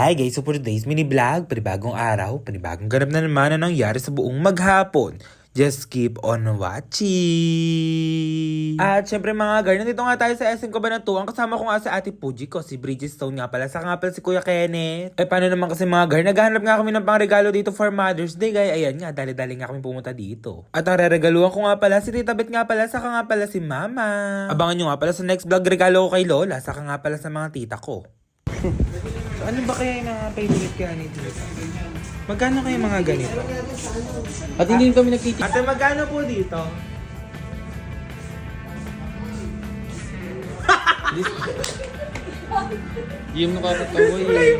Hi guys, so for today's mini vlog, panibagong araw, panibagong ganap na naman na nangyari sa buong maghapon. Just keep on watching! At syempre mga girl, nandito nga tayo sa SM Cabanatuan. Kasama ko nga sa ate Puji ko, si Bridgestone nga pala. Saka nga pala si Kuya Kenneth. Eh paano naman kasi mga girl, naghahanap nga kami ng pangregalo dito for Mother's Day. Gaya ayan nga, dali-dali nga kami pumunta dito. At ang reregaluhan ko nga pala, si Tita Beth nga pala, saka nga pala si Mama. Abangan nyo nga pala sa next vlog regalo ko kay Lola, saka nga pala sa mga tita ko. Ano ba kaya yung mga favorite ganito? Magkano kayo mga ganito? At hindi kami nagtitig. Ate, magkano po dito? Yung nakakatawa eh.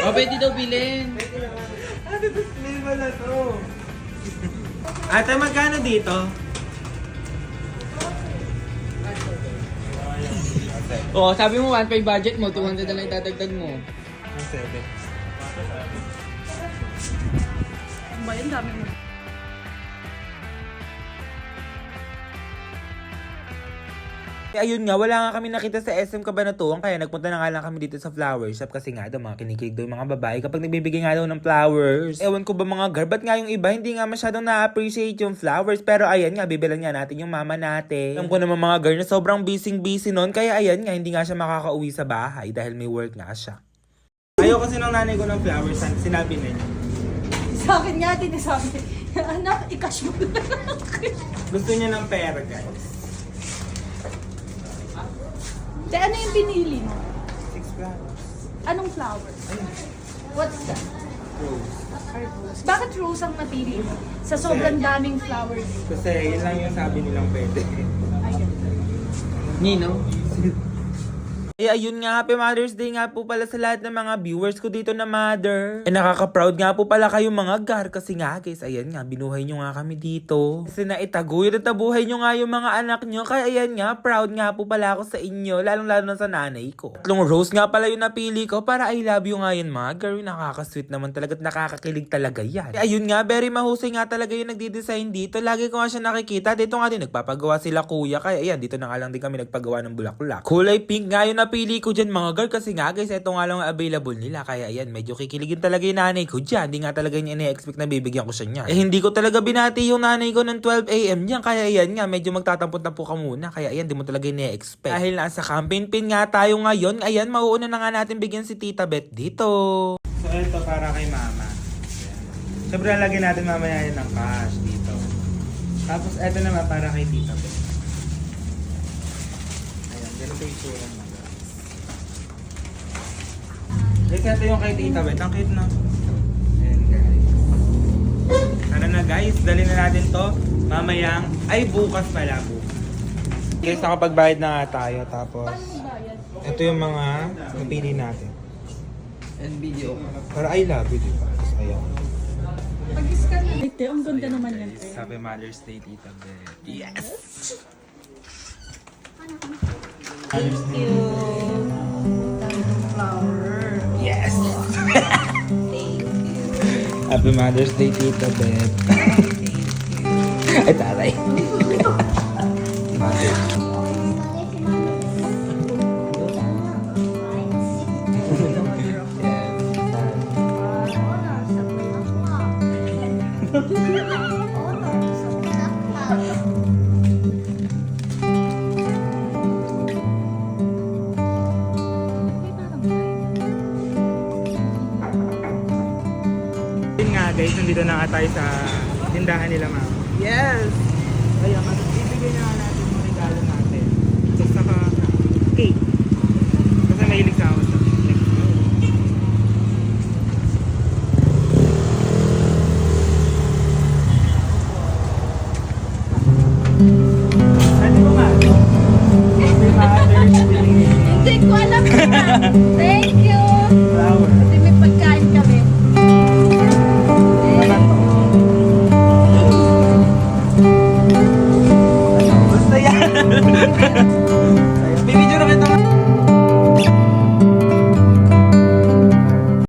Oh, pwede daw bilhin. Ate, display ba na to? Ate, magkano dito? Oo, sabi mo 1.5 budget mo, 200 na lang idadagdag mo. Ang 7. Ba, yun dami mo. Eh, ayun nga, wala nga kami nakita sa SM Cabanatuan kaya nagpunta na nga lang kami dito sa flower shop kasi nga daw mga kinikilig daw yung mga babae kapag nagbibigay nga daw ng flowers. Ewan ko ba mga girl, ba't nga yung iba hindi nga masyadong na-appreciate yung flowers pero ayan nga, bibilan nga natin yung mama natin. Alam ko naman mga girl na sobrang busy-busy nun kaya ayan nga, hindi nga siya makakauwi sa bahay dahil may work nga siya. Ayaw kasi ng nanay ko ng flowers, sinabi na niya. Sa akin nga din, sabi, anak, ikash mo na. Gusto niya ng pera guys. Te, ano yung pinili mo? Six flowers. Anong flower? What's that? Rose. Bakit rose ang napili mo? Sa sobrang daming flower dito. Kasi yun lang yung sabi nilang pwede. Ayun. Nino? Eh ayun nga, Happy Mother's Day nga po pala sa lahat ng mga viewers ko dito na mother. Eh nakaka-proud nga po pala kayo mga gar kasi nga guys, ayan nga, binuhay nyo nga kami dito. Kasi naitaguyod at nabuhay nyo nga yung mga anak nyo. Kaya ayan nga, proud nga po pala ako sa inyo, lalong-lalo na sa nanay ko. Tatlong rose nga pala yung napili ko para I love you nga yan mga gar. Nakaka-sweet naman talaga at nakakakilig talaga yan. Eh ayun nga, very mahusay nga talaga yung nagdi-design dito. Lagi ko nga siya nakikita. Dito nga din, nagpapagawa sila kuya. Kaya ayan, dito na nga lang din kami nagpagawa ng bulaklak. Kulay pink nga yung napili ko dyan mga girl. Kasi nga guys, ito nga lang ang available nila. Kaya ayan, medyo kikiligin talaga yung nanay ko dyan. Hindi nga talaga niya ina-expect na bibigyan ko siya niyan. Eh hindi ko talaga binati yung nanay ko ng 12am niyan. Kaya ayan nga, medyo magtatampon-tampo ka muna. Kaya ayan, di mo talaga ina-expect. Dahil nasa campaign pin nga tayo ngayon, ayan, mauuna na nga natin bigyan si Tita Beth dito. So ito para kay mama. Siyempre lagyan natin mamaya yun ng cash dito. Tapos ito naman para kay Tita Beth. Ayan, ganito yung sura Guys, ito yung kay Tita Beth. Ang cute na. Ayan guys. Tara na guys, dali na natin to. Mamayang, ay bukas pala bukas. Guys, nakapagbayad na nga tayo. Tapos, ito yung mga napili natin. And video. Para I love you, diba? Tapos, ayan. Pag-scan na. Ito, ang ganda naman yan. te. Happy Mother's Day, Tita Beth. Yes! Thank you. Happy Mother's Day, Tita Beth. Ay, taray. Yun nga guys, nandito na nga tayo sa tindahan nila ma'am. Yes! Ayan, at ibigay na nga natin yung regalo natin. So, saka cake. Kasi mahilig sa ako sa cake. Ano mo ma'am? Hindi ko alam. Te, Yeah.